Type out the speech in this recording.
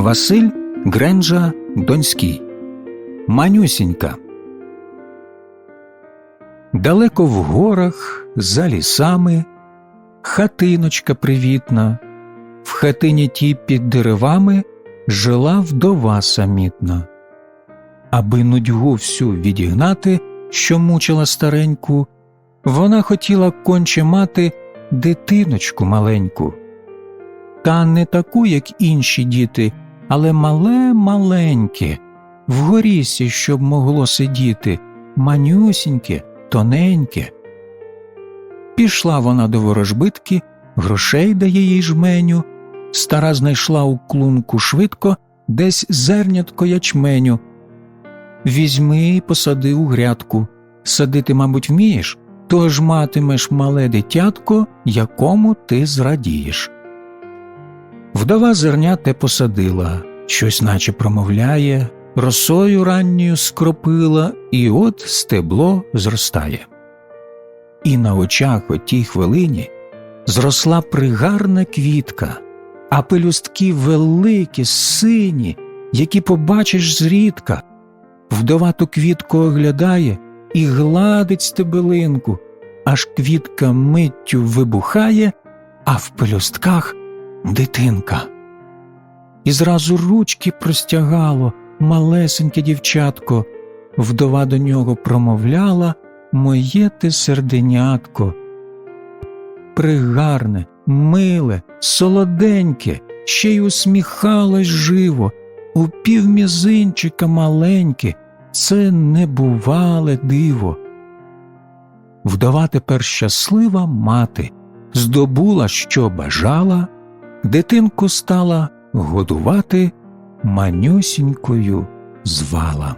Василь Гренджа Донський. Манюсінька. Далеко в горах, за лісами, хатиночка привітна, в хатині тій під деревами жила вдова самітна. Аби нудьгу всю відігнати, що мучила стареньку, вона хотіла конче мати дитиночку маленьку. Та не таку, як інші діти, але мале маленьке, в горісі, щоб могло сидіти, манюсіньке, тоненьке. Пішла вона до ворожбитки, грошей дає їй жменю, стара знайшла у клунку швидко десь зернятко ячменю. Візьми й посади у грядку. Садити, мабуть, вмієш, тож матимеш мале дитятко, якому ти зрадієш. Вдова зерня те посадила, щось наче промовляє, росою ранньою скропила, і от стебло зростає. І на очах о тій хвилині зросла пригарна квітка, а пелюстки великі, сині, які побачиш зрідка. Вдова ту квітку оглядає і гладить стебелинку, аж квітка миттю вибухає, а в пелюстках дитинка. І зразу ручки простягало малесеньке дівчатко, вдова до нього промовляла Моє ти серденятко. Пригарне, миле, солоденьке, ще й усміхалось живо, у півмізинчика маленьке, це небувале диво. Вдова тепер щаслива мати, здобула, що бажала, дитинку стала годувати, манюсінькою звала.